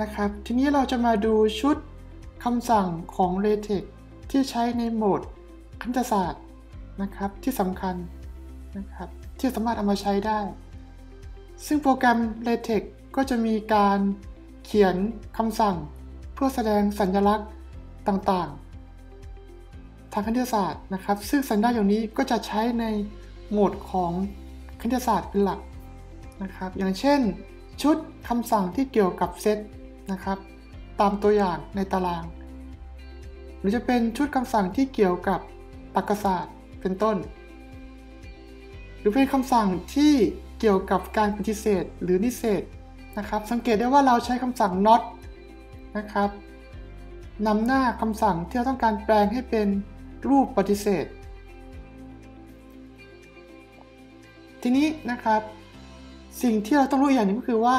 นะครับ ทีนี้เราจะมาดูชุดคำสั่งของ LaTeX ที่ใช้ในโหมดคณิตศาสตร์นะครับที่สำคัญนะครับที่สามารถเอามาใช้ได้ ซึ่งโปรแกรม LaTeX ก็จะมีการเขียนคำสั่งเพื่อแสดงสัญลักษณ์ต่างๆ ทางคณิตศาสตร์นะครับ ซึ่งสัญลักษณ์อย่างนี้ก็จะใช้ในโหมดของคณิตศาสตร์เป็นหลักนะครับ อย่างเช่น ชุดคำสั่งที่เกี่ยวกับเซต นะครับ ตามตัวอย่างในตาราง หรือจะเป็นชุดคำสั่งที่เกี่ยวกับตรรกศาสตร์เป็นต้น หรือเป็นคำสั่งที่เกี่ยวกับการปฏิเสธหรือนิเศษนะครับ สังเกตได้ว่าเราใช้คำสั่ง not นะครับนำหน้าคำสั่งที่เราต้องการแปลงให้เป็นรูปปฏิเสธ ทีนี้นะครับ สิ่งที่เราต้องรู้อย่างหนึงก็คือว่า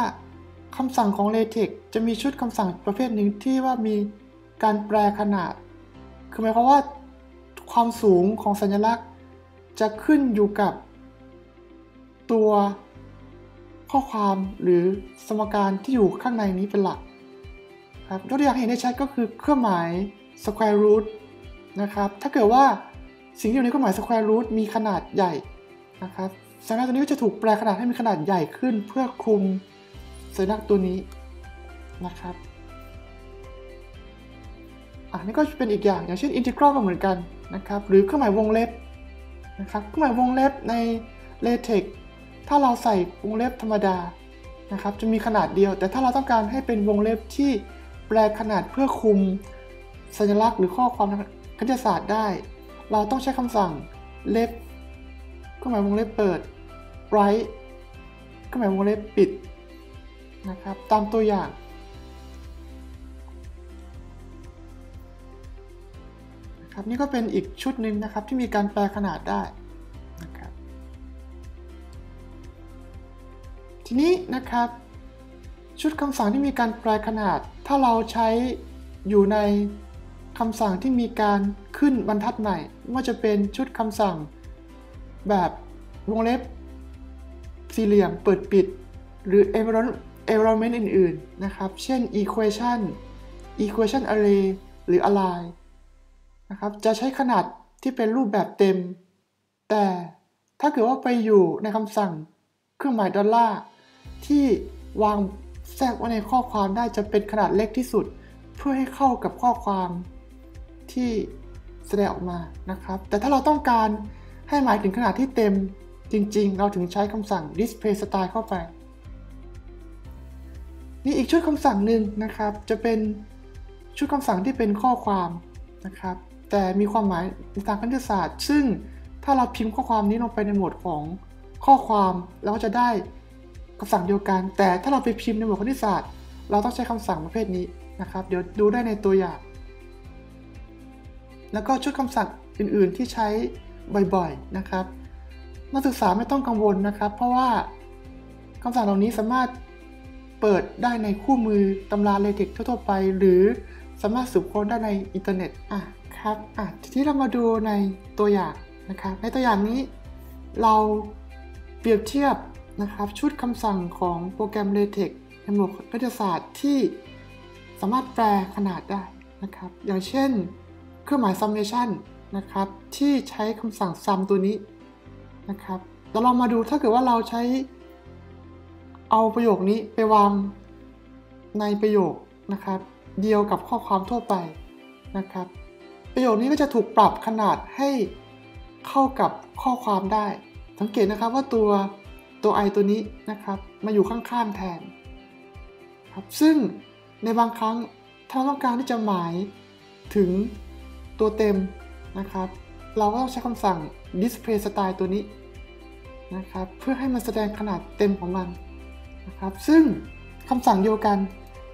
คำสั่งของ LaTeX จะมีชุดคำสั่งประเภทหนึ่งที่ว่ามีการแปลขนาด คือหมายความว่าความสูงของสัญลักษณ์ จะขึ้นอยู่กับตัวข้อความหรือสมการที่อยู่ข้างในนี้เป็นหลักครับยกตัวอย่างเห็นได้ชัดก็คือเครื่องหมาย square root นะครับ ถ้าเกิดว่าสิ่งที่อยู่ในเครื่องหมาย square root มีขนาดใหญ่นะครับสัญลักษณ์ตัวนี้ก็จะถูกแปลขนาดให้มีขนาดใหญ่ขึ้นเพื่อคุม สัญลักษณ์ตัวนี้นะครับอันนี้ก็เป็นอีกอย่างอย่างเช่น integral ก็เหมือนกันนะครับ หรือเครื่องหมายวงเล็บนะครับเครื่องหมายวงเล็บใน LaTeX ถ้าเราใส่วงเล็บธรรมดานะครับจะมีขนาดเดียว แต่ถ้าเราต้องการให้เป็นวงเล็บที่แปลขนาดเพื่อคุมสัญลักษณ์หรือข้อความทางคณิตศาสตร์ได้ เราต้องใช้คำสั่ง left เครื่องหมายวงเล็บเปิด right เครื่องหมายวงเล็บปิด นะครับ ตามตัวอย่าง นะครับนี่ก็เป็นอีกชุดหนึ่งนะครับที่มีการแปลขนาดได้นะครับ ทีนี้นะครับ ชุดคำสั่งที่มีการแปลขนาด ถ้าเราใช้อยู่ในคำสั่งที่มีการขึ้นบรรทัดใหม่ว่าจะเป็นชุดคำสั่งแบบวงเล็บสี่เหลี่ยมเปิดปิด หรือ environment element อื่นๆ นะครับ เช่น equation equation array หรือ align นะครับ จะใช้ขนาดที่เป็นรูปแบบเต็ม แต่ถ้าเกิดว่าไปอยู่ในคำสั่งเครื่องหมายดอลลาร์ที่วางแทรกไว้ในข้อความได้จะเป็นขนาดเล็กที่สุด เพื่อให้เข้ากับข้อความที่แสดงออกมานะครับ แต่ถ้าเราต้องการให้หมายถึงขนาดที่เต็มจริงๆ เราถึงใช้คำสั่ง display style เข้าไป นี่อีกชุดคำสั่งหนึ่งนะครับ จะเป็นชุดคำสั่งที่เป็นข้อความนะครับ แต่มีความหมายในทางคณิตศาสตร์ ซึ่งถ้าเราพิมพ์ข้อความนี้ลงไปในโหมดของข้อความเราก็จะได้คำสั่งเดียวกัน แต่ถ้าเราไปพิมพ์ในโหมดคณิตศาสตร์ เราต้องใช้คำสั่งประเภทนี้นะครับ เดี๋ยวดูได้ในตัวอย่าง แล้วก็ชุดคำสั่งอื่นๆที่ใช้บ่อยๆนะครับ นักศึกษาไม่ต้องกังวลนะครับ เพราะว่าคำสั่งเหล่านี้สามารถ เปิดได้ในคู่มือตำราเลเทคทั่วไป หรือสามารถสืบค้นได้ในอินเทอร์เน็ตอะครับอะทีนี้เรามาดูในตัวอย่างนะครับในตัวอย่างนี้เราเปรียบเทียบนะครับชุดคำสั่งของโปรแกรม LaTeX ในหมวดคณิตศาสตร์ที่สามารถแปลขนาดได้นะครับ อย่างเช่น เครื่องหมาย summation นะครับที่ใช้คำสั่ง sum ตัวนี้นะครับแล้วเรามาดูถ้าเกิดว่าเราใช้ เอาประโยคนี้ไปวางในประโยคนะครับ เดียวกับข้อความทั่วไปนะครับ ประโยคนี้ก็จะถูกปรับขนาดให้เข้ากับข้อความได้ สังเกตนะครับว่าตัวตัว i ตัวนี้นะครับมาอยู่ข้างๆแทนครับซึ่งในบางครั้งถ้าเราต้องการที่จะหมายถึงตัวเต็มนะครับ เราก็ต้องใช้คำสั่ง display style ตัวนี้นะครับ เพื่อให้มันแสดงขนาดเต็มของมัน นะครับ ซึ่งคำสั่งเดียวกัน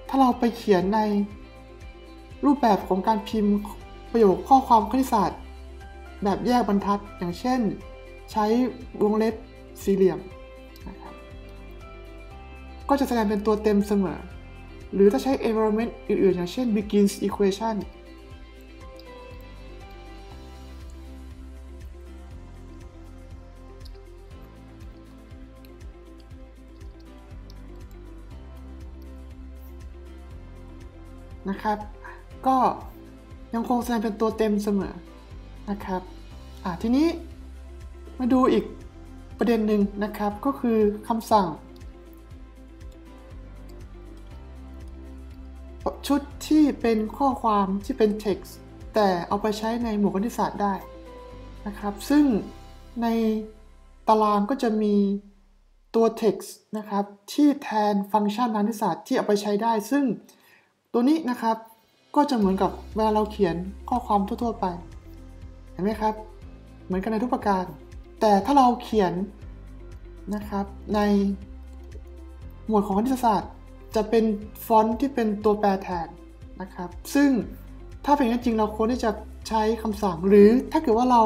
ถ้าเราไปเขียนในรูปแบบของการพิมพ์ประโยคข้อความคณิตศาสตร์ แบบแยกบรรทัด อย่างเช่น ใช้วงเล็บสี่เหลี่ยมนะครับก็จะแสดงเป็นตัวเต็มเสมอ หรือถ้าใช้ environment อื่นๆ อย่างเช่น begins equation นะครับ ก็ยังคงแสดงเป็นตัวเต็มเสมอนะครับทีนี้มาดูอีกประเด็นหนึ่งนะครับก็คือคำสั่ง ชุดที่เป็นข้อความที่เป็น text แต่เอาไปใช้ในหมวดคณิตศาสตร์ได้นะครับ ซึ่งในตารางก็จะมีตัว text นะครับที่แทนฟังก์ชันคณิตศาสตร์ที่เอาไปใช้ได้ ซึ่ง ตัวนี้นะครับก็จะเหมือนกับเวลาเราเขียนข้อความทั่วๆไป เห็นไหมครับ เหมือนกันในทุกประการ แต่ถ้าเราเขียนนะครับในหมวดของคณิตศาสตร์ จะเป็นฟอนต์ที่เป็นตัวแปรแทนนะครับ ซึ่งถ้าเป็นอย่างนั้นจริงเราควรที่จะใช้คำสั่ง หรือถ้าเกิดว่าเรา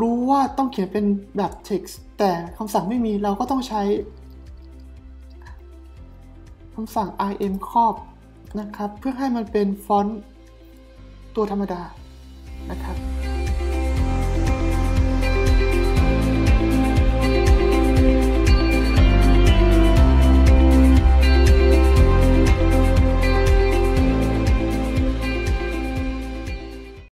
รู้ว่าต้องเขียนเป็นแบบ text แต่คำสั่งไม่มีเราก็ต้องใช้คำสั่ง im ครอบ นะครับ เพื่อให้มันเป็นฟอนต์ตัวธรรมดานะครับ